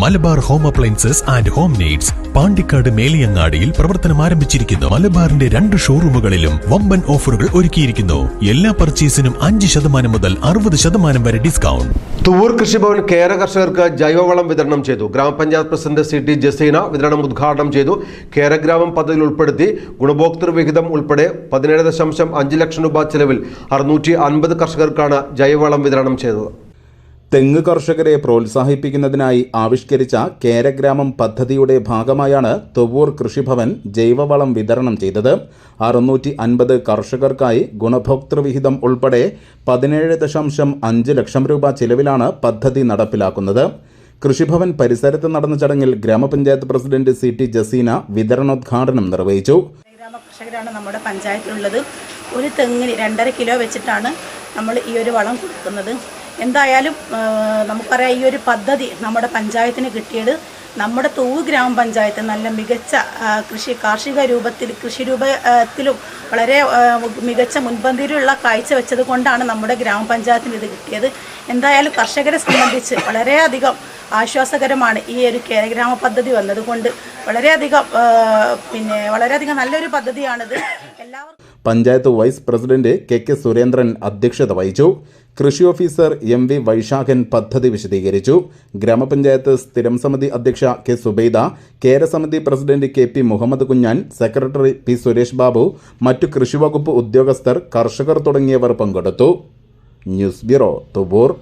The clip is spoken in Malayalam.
Malabar home appliances and home needs Pandikkad മേലിയങ്ങാടിയിൽ പ്രവർത്തനം ആരംഭിച്ചിരിക്കുന്നു. മലബാറിന്റെ രണ്ട് ഷോറൂമുകളിലും വമ്പൻ ഓഫറുകൾ ഒരുക്കിയിരിക്കുന്നു. എല്ലാ പർച്ചേസിനും അഞ്ച് ശതമാനം മുതൽ അറുപത് ശതമാനം വരെ ഡിസ്കൗണ്ട്. തുവൂർ കൃഷിഭവൻ കേര കർഷകർക്ക് ജൈവവളം വിതരണം ചെയ്തു. ഗ്രാമപഞ്ചായത്ത് പ്രസിഡന്റ് സി ടി ജസീന വിതരണം ഉദ്ഘാടനം ചെയ്തു. കേരഗ്രാമം പദ്ധതിയിൽ ഉൾപ്പെടുത്തി ഗുണഭോക്തൃ വിഹിതം ഉൾപ്പെടെ പതിനേഴ് ദശാംശം അഞ്ച് ലക്ഷം രൂപ ചെലവിൽ അറുന്നൂറ്റി അൻപത് കർഷകർക്കാണ് ജൈവവളം വിതരണം ചെയ്തത്. തെങ്ങ് കർഷകരെ പ്രോത്സാഹിപ്പിക്കുന്നതിനായി ആവിഷ്കരിച്ച കേരഗ്രാമം പദ്ധതിയുടെ ഭാഗമായാണ് തൊവ്വൂർ കൃഷിഭവൻ ജൈവവളം വിതരണം ചെയ്തത്. അറുന്നൂറ്റി അൻപത് കർഷകർക്കായി ഗുണഭോക്തൃവിഹിതം ഉൾപ്പെടെ പതിനേഴ് ദശാംശം അഞ്ച് ലക്ഷം രൂപ ചിലവിലാണ് പദ്ധതി നടപ്പിലാക്കുന്നത്. കൃഷിഭവൻ പരിസരത്ത് നടന്ന ചടങ്ങിൽ ഗ്രാമപഞ്ചായത്ത് പ്രസിഡന്റ് സി ടി ജസീന വിതരണോദ്ഘാടനം നിർവഹിച്ചു. കർഷകരാണ് നമ്മുടെ പഞ്ചായത്തിലുള്ളത്. ഒരു തെങ്ങിന് രണ്ടര കിലോ വെച്ചിട്ടാണ് നമ്മൾ ഈ ഒരു വളം കൊടുക്കുന്നത്. എന്തായാലും നമുക്കറിയാം ഈ ഒരു പദ്ധതി നമ്മുടെ പഞ്ചായത്തിന് കിട്ടിയത് നമ്മുടെ തൂവ് ഗ്രാമപഞ്ചായത്ത് നല്ല മികച്ച കൃഷി കാർഷിക രൂപത്തിൽ കൃഷി രൂപത്തിലും വളരെ മികച്ച മുൻപന്തിയിലുള്ള കാഴ്ച വെച്ചത് കൊണ്ടാണ് നമ്മുടെ ഗ്രാമപഞ്ചായത്തിന് ഇത് കിട്ടിയത്. എന്തായാലും കർഷകരെ സംബന്ധിച്ച് വളരെയധികം ആശ്വാസകരമാണ് ഈ ഒരു കേരഗ്രാമ പദ്ധതി വന്നതുകൊണ്ട്. വളരെയധികം പിന്നെ വളരെയധികം നല്ലൊരു പദ്ധതിയാണിത്. Panchayat vice president K K Surendran അധ്യക്ഷത വഹിച്ചു. കൃഷി ഓഫീസർ എം വി വൈശാഖൻ പദ്ധതി വിശദീകരിച്ചു. ഗ്രാമപഞ്ചായത്ത് സ്ഥിരം സമിതി അധ്യക്ഷ കെ സുബൈദ കേരസമിതി president K P Muhammad Kunjan secretary P Suresh Babu മറ്റു കൃഷിവകുപ്പ് ഉദ്യോഗസ്ഥർ കർഷകർ തുടങ്ങിയവർ പങ്കെടുത്തു. News bureau തുബൂർ.